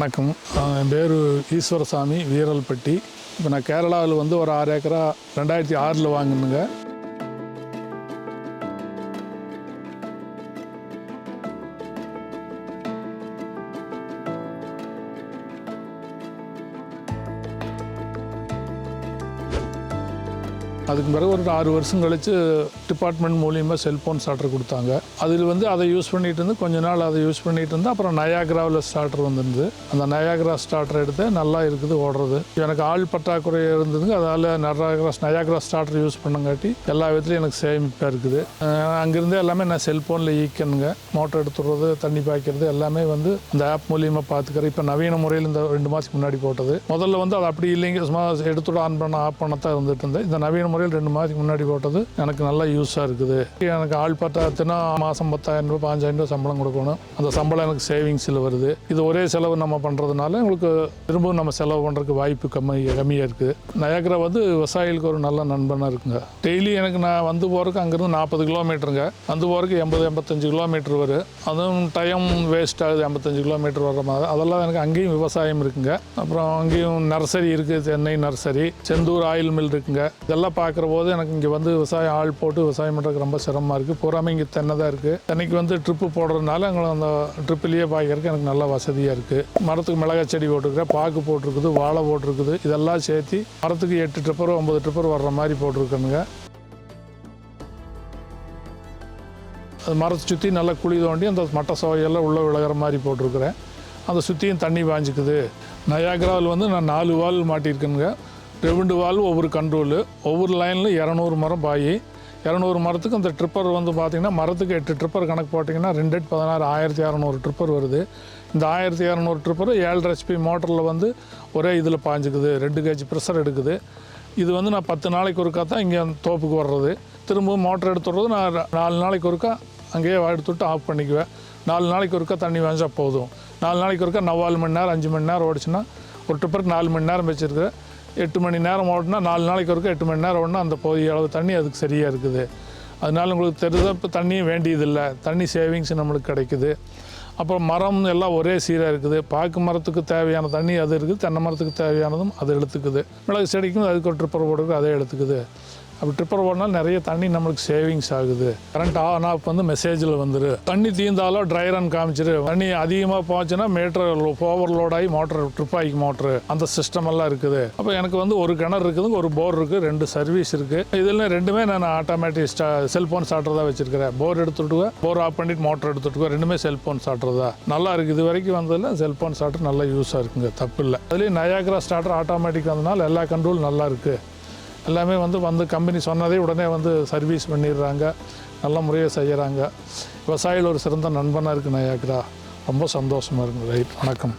வணக்கம். என் பேர் ஈஸ்வரசாமி வீரல்பட்டி. இப்போ நான் கேரளாவில் வந்து ஒரு ஆறு ஏக்கரா ரெண்டாயிரத்தி ஆறில் வாங்கினுங்க. அதுக்கு பிறகு ஒரு ஆறு வருஷம் கழித்து டிபார்ட்மெண்ட் மூலியமாக செல்ஃபோன் ஸ்டார்டர் கொடுத்தாங்க. அதில் வந்து அதை யூஸ் பண்ணிட்டு இருந்து கொஞ்ச நாள் அதை யூஸ் பண்ணிட்டு இருந்து அப்புறம் நயாகிராவில் ஸ்டார்டர் வந்திருந்து அந்த நயாகிரா ஸ்டார்டர் எடுத்து நல்லா இருக்குது ஓடுறது. எனக்கு ஆள் பற்றாக்குறை இருந்ததுங்க. அதால் நயாகிரா நயாகிரா ஸ்டார்டர் யூஸ் பண்ணங்காட்டி எல்லா விதத்துலையும் எனக்கு சேமிப்பாக இருக்குது. அஹ் எல்லாமே நான் செல்ஃபோனில் ஈக்கணுங்க மோட்டர் எடுத்துடுறது தண்ணி பாய்க்கிறது எல்லாமே வந்து அந்த ஆப் மூலியமாக பார்த்துக்கிறேன் இப்போ நவீன முறையில் இந்த ரெண்டு மாதத்துக்கு முன்னாடி போட்டது. முதல்ல வந்து அது அப்படி இல்லைங்க. சும்மா எடுத்துட ஆன் பண்ண ஆஃப் தான் இருந்துட்டு இருந்தேன். இந்த நவீன முறையில் ரெண்டு மாதத்துக்கு முன்னாடி போட்டது எனக்கு நல்லா யூஸாக இருக்குது. எனக்கு ஆள் பத்தாயிரத்துனா மாதம் பத்தாயிரம் ரூபாய் பாஞ்சாயிரம் ரூபாய் சம்பளம் கொடுக்கணும். அந்த சம்பளம் எனக்கு சேவிங்ஸில் வருது. இது ஒரே செலவு நம்ம பண்ணுறதுனால உங்களுக்கு திரும்பவும் நம்ம செலவு பண்ணுறதுக்கு வாய்ப்பு கம்மி கம்மியாக இருக்குது நயாகரா வந்து விவசாயிகளுக்கு ஒரு நல்ல நண்பனாக இருக்குங்க. டெய்லி எனக்கு நான் வந்து போகிறதுக்கு அங்கேருந்து நாற்பது கிலோமீட்டருங்க. வந்து போகிறதுக்கு எண்பது எண்பத்தஞ்சு கிலோமீட்டர் வரும் அதுவும் டைம் வேஸ்ட் ஆகுது எண்பத்தஞ்சு கிலோமீட்டர் வர்ற மாதிரி. அதெல்லாம் எனக்கு அங்கேயும் விவசாயம் இருக்குங்க. அப்புறம் அங்கேயும் நர்சரி இருக்குது Chennai nursery. Senthur oil mill இருக்குங்க. இதெல்லாம் பார்க்குற போது எனக்கு இங்கே வந்து விவசாயம் ஆள் போட்டு விவசாயம் பண்ணுறதுக்கு ரொம்ப சிரமமாக இருக்குது பூராமே இங்கே தென்னை தான் இருக்குது தென்னைக்கு வந்து ட்ரிப்பு போடுறதுனால எங்களை அந்த ட்ரிப்பிலேயே பார்க்கறதுக்கு எனக்கு நல்ல வசதியாக இருக்குது மரத்துக்கு மிளகாய் செடி போட்டிருக்கிறேன் பாக்கு போட்டிருக்குது வாழை போட்டிருக்குது. இதெல்லாம் சேர்த்து மரத்துக்கு எட்டு ட்ரிப்பர் ஒம்பது ட்ரிப்பர் வர்ற மாதிரி போட்டிருக்கணுங்க அது மரத்தை சுற்றி நல்லா குழி தோண்டி அந்த மட்டை சோகையெல்லாம் உள்ளே விழுகிற மாதிரி போட்டிருக்கிறேன். அந்த சுற்றியும் தண்ணி பாஞ்சிக்குது. நயாகிராவில் வந்து நான் நாலு வால் மாட்டியிருக்கேனுங்க. ரெவெண்டு வால் ஒவ்வொரு கண்ட்ரோலு ஒவ்வொரு லைனில் இரநூறு மரம் பாய் இரநூறு மரத்துக்கு அந்த ட்ரிப்பர் வந்து பார்த்திங்கன்னா மரத்துக்கு எட்டு ட்ரிப்பர் கணக்கு போட்டிங்கன்னா ரெண்டு எட்டு பதினாறு ஆயிரத்தி இரநூறு ட்ரிப்பர் வருது. இந்த ஆயிரத்தி இரநூறு ட்ரிப்பர் ஏழரை ஹெச்பி மோட்டரில் வந்து ஒரே இதில் பாஞ்சுக்குது ரெண்டு கேஜி ப்ரெஷர் எடுக்குது. இது வந்து நான் பத்து நாளைக்கு ஒருக்கா தான் இங்கே தோப்புக்கு வர்றது. திரும்பவும் மோட்டர் எடுத்துடுறது நான் நாலு நாளைக்கு ஒருக்கா அங்கேயே எடுத்துவிட்டு ஆஃப் பண்ணிக்குவேன். நாலு நாளைக்கு ஒருக்கா தண்ணி வாங்கிச்சா போதும். நாலு நாளைக்கு ஒருக்கா நாலு மணி நேரம் அஞ்சு மணி நேரம் ஓடிச்சுன்னா ஒரு ட்ரிப்பருக்கு நாலு மணி நேரம் வச்சுருக்கிறேன். எட்டு மணி நேரம் ஓடினா நாலு நாளைக்கு ஒருக்கா எட்டு மணி நேரம் ஓடினா அந்த போதிய அளவு தண்ணி அதுக்கு சரியாக இருக்குது. அதனால உங்களுக்கு தெரிஞ்ச இப்போ தண்ணியும் வேண்டியதில்லை. தண்ணி சேவிங்ஸ் நம்மளுக்கு கிடைக்குது. அப்புறம் மரம் எல்லாம் ஒரே சீராக இருக்குது. பாக்கு மரத்துக்கு தேவையான தண்ணி அது இருக்குது. தென்னை மரத்துக்கு தேவையானதும் அது எடுத்துக்குது. மிளகு செடிக்கும் அதுக்கு ஒரு ட்ரிப்பர் போடுறது அதே எடுத்துக்குது. அப்படி ட்ரிப்பர் போடனால நிறைய தண்ணி நம்மளுக்கு சேவிங்ஸ் ஆகுது. கரண்ட் ஆன் ஆஃப் வந்து மெசேஜில் வந்துரு. தண்ணி தீர்ந்தாலும் ட்ரை ரன் காமிச்சிரு. தண்ணி அதிகமாக போச்சுன்னா மீட்டர் ஓவர் லோட் ஆகி மோட்டர் ட்ரிப் ஆகி மோட்ரு அந்த சிஸ்டம் எல்லாம் இருக்குது. அப்போ எனக்கு வந்து ஒரு கிணறு இருக்குது ஒரு போர் இருக்குது ரெண்டு சர்வீஸ் இருக்குது இதில் ரெண்டுமே நான் ஆட்டோமேட்டிக் ஸ்டா செல்ஃபோன் ஸ்டார்டர் தான் வச்சிருக்கிறேன். போர் எடுத்துட்டுவேன் போர் ஆஃப் பண்ணிட்டு மோட்டர் எடுத்துட்டுவேன் ரெண்டுமே செல்ஃபோன் ஸ்டார்டர் தான் நல்லா இருக்குது இது வரைக்கும் வந்ததில் செல்ஃபோன் ஸ்டார்டர் நல்லா யூஸாக இருக்குங்க. தப்பு இல்லை. அதுலேயும் நயாகரா ஸ்டார்டர் ஆட்டோமேட்டிக் வந்ததுனால எல்லா கண்ட்ரோல் நல்லா இருக்குது எல்லாமே வந்து வந்து கம்பெனி சொன்னதே உடனே வந்து சர்வீஸ் பண்ணிடுறாங்க. நல்ல முறையாக செய்கிறாங்க விவசாயிகள் ஒரு சிறந்த நண்பனாக இருக்கு நயாக்கிரா ரொம்ப சந்தோஷமாக இருக்குது ரைட். வணக்கம்.